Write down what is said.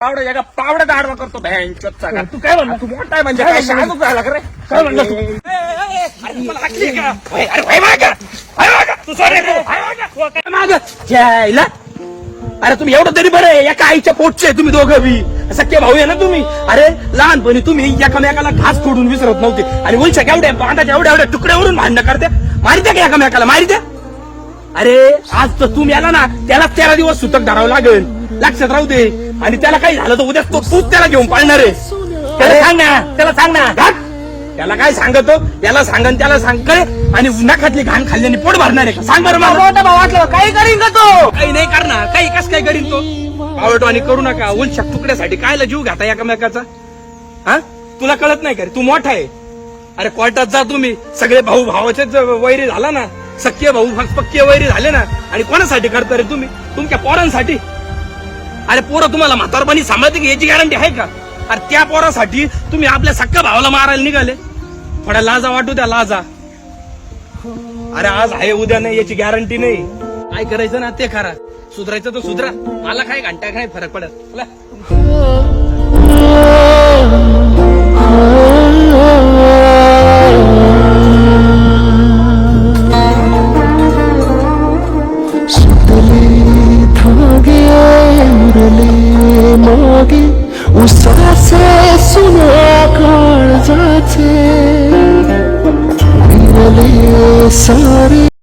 पावडा एका पावड्यात आडवा करतो. का तू काय म्हणला? तू मोठा आहे म्हणजे काय? शाळा झाला का रे? काय म्हणला तू? अरे तुम्ही एवढं तरी बरं आहे. एका आईच्या पोटचे तुम्ही दोघं बी सख्खे भाऊ आहे ना तुम्ही? अरे लहानपणी तुम्ही एकामेकाला घास तोडून विसरत नव्हते. आणि उलच्या केवढ्या बांधाच्या एवढ्या एवढ्या तुकड्यावरून भांडणं करते? मारित्या का एकामेकाला? मारित्या अरे आज तर तू याला ना त्याला तेरा दिवस सुतक धरावं लागेल. लक्षात राहू दे. आणि त्याला काही झालं तर उद्या तो तूच त्याला घेऊन पाळणार आहे. त्याला सांग ना त्याला सांग ना. घात. त्याला काय सांगतो? त्याला सांगन त्याला सांग. आणि उन्हाखातली घाण खाल्ल्याने पोट भरणार आहे का? सांग बरं मला. वाटलं काही करीन का तो? काही नाही करणार. काही कस काय करीन तो? आवडवाणी करू नका. उलच्या तुकड्यासाठी कायला जीव घाता एकामेकाचा? हा? तुला कळत नाही का रे? तू मोठा आहे. अरे कोर्टात जा तुम्ही. सगळे भाऊ भावाचेच वैरी झाला ना. सख्य भाऊ पक्के वैरी झाले ना. आणि कोणासाठी करता रे तुम्ही? तुमच्या पोरांसाठी. अरे पोरं तुम्हाला म्हातारपणी सांभाळते की याची गॅरंटी आहे का? अरे त्या पोरासाठी तुम्ही आपल्या सख्या भावाला मारायला निघाले. थोड्या लाजा वाटू त्या लाजा. अरे आज आहे उद्या नाही याची गॅरंटी नाही. काय करायचं ना ते खरा. सुधरायचं तर सुधरा. मला काय घंटा काय फरक पडत? sorry.